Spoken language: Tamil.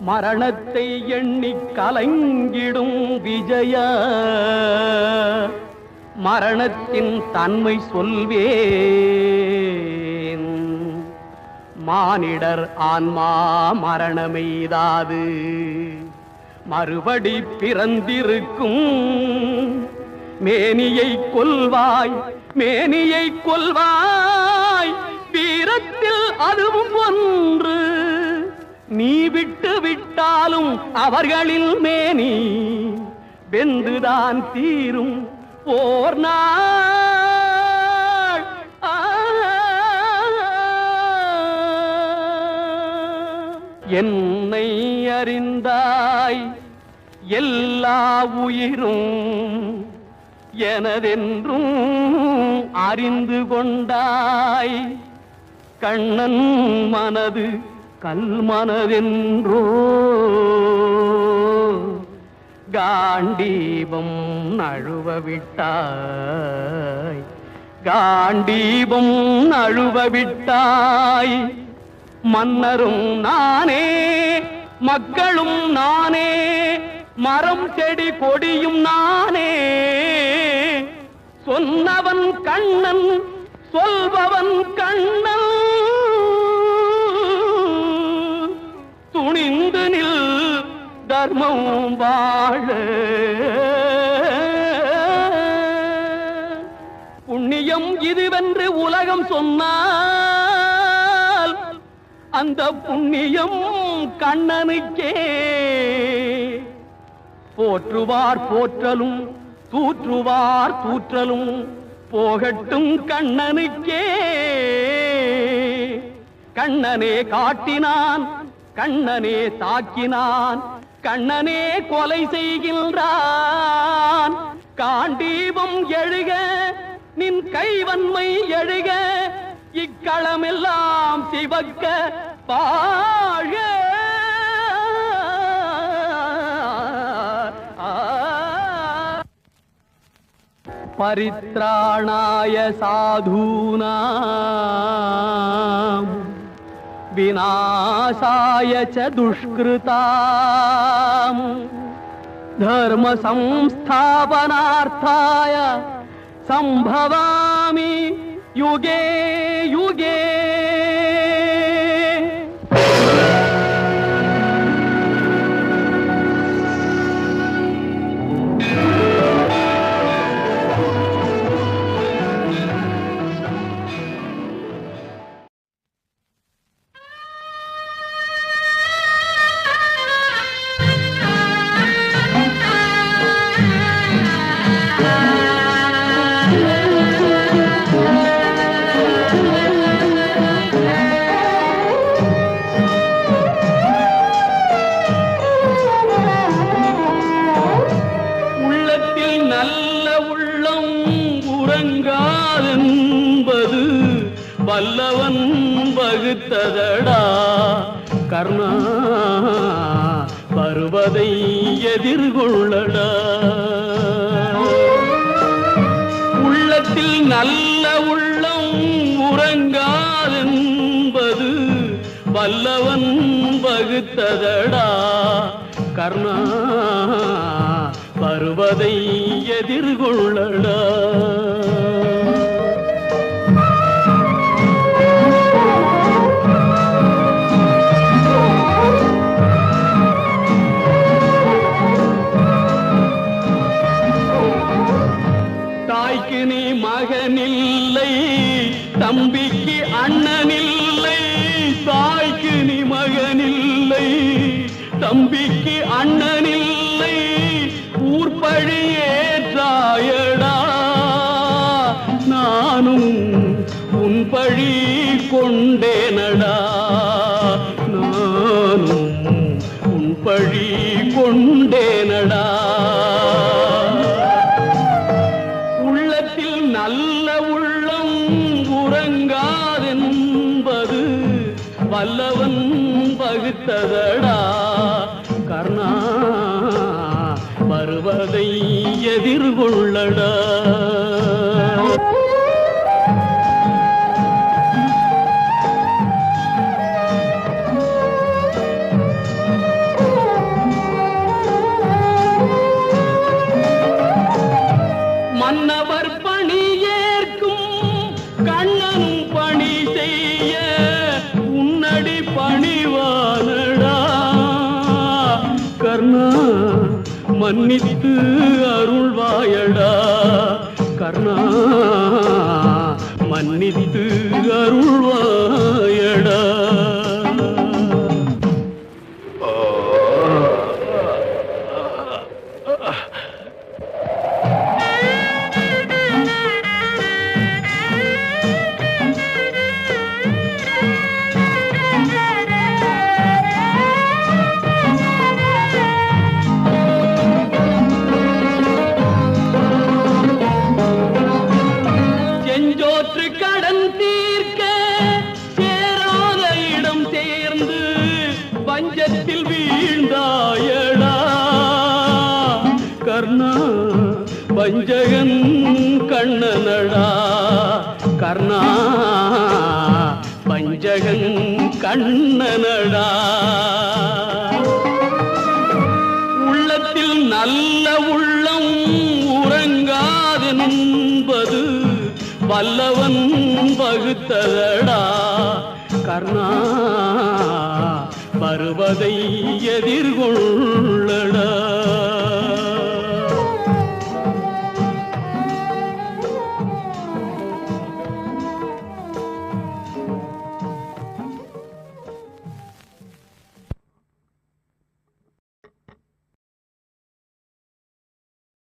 மரணத்தை எண்ணி கலங்கிடும் விஜய. மரணத்தின் தன்மை சொல்வேன். மானிடர் ஆன்மா மரணமெய்தாது. மறுபடி பிறந்திருக்கும். மேனியை கொல்வாய் மேனியை கொல்வாய். வீரத்தில் அதுவும் ஒன்று. நீ விட்டு விட்டாலும் அவர்களில் மேனி. வெந்துதான் தீரும் ஓர் நாள். என்னை அறிந்தாய் எல்லா உயிரும் எனதென்றும் அறிந்து கொண்டாய். கண்ணன் மனது கல்மனதென்றோ காண்டீபம் நழுவ விட்டாய். காண்டீபம் நழுவ விட்டாய். மன்னரும் நானே மக்களும் நானே மரம் செடி கொடியும் நானே. சொன்னவன் கண்ணன் சொல்பவன் கண்ணன் தர்மம் வாழ. புண்ணியம் இதுவென்று உலகம் சொன்னால் அந்த புண்ணியம் கண்ணனுக்கே. போற்றுவார் போற்றலும் தூற்றுவார் தூற்றலும் போகட்டும் கண்ணனுக்கே. கண்ணனே காட்டினான் கண்ணனே தாக்கினான் கண்ணனே கொலை செய்கின்றான். காண்டீபம் எழுக நின் கைவன்மை எழுக இக்களமெல்லாம் சிவக்க பாழ. பரித்ராணாய சாதூனா विनाशाय च दुष्कृताम्। धर्मसंस्थापनार्थाय सम्भवामि युगे युगे என்பது வல்லவன் வகுத்ததடா கர்ணா வருவதை எதிர்கொள்ளடா. உள்ளத்தில் நல்ல உள்ளம் உறங்காதென்பது வல்லவன் வகுத்ததடா கர்ணா வருவதை எதிர்கொள்ளடா. தம்பிக்கு அண்ணனில்லை ஊர்பழி ஏற்றாயடா நானும் உன் பழி கொண்டேனடா. நானும் உன் பழி கொண்டேனடா. உள்ளத்தில் நல்ல உள்ளம் உறங்காதென்பது வல்லவன் வகுத்ததடா கர்ணா வருவதை எதிர்கொள்ளடா மன்னவ மன்னித்து அருள்வாயடா. கர்ணா மன்னித்து அருள்வா பஞ்சகன் கண்ணனடா. கர்ணா பஞ்சகன் கண்ணனடா. உள்ளத்தில் நல்ல உள்ளம் உறங்காது நின்பது வல்லவன் வகுத்ததடா கர்ணா வருவதை எதிர்கொள்ளடா.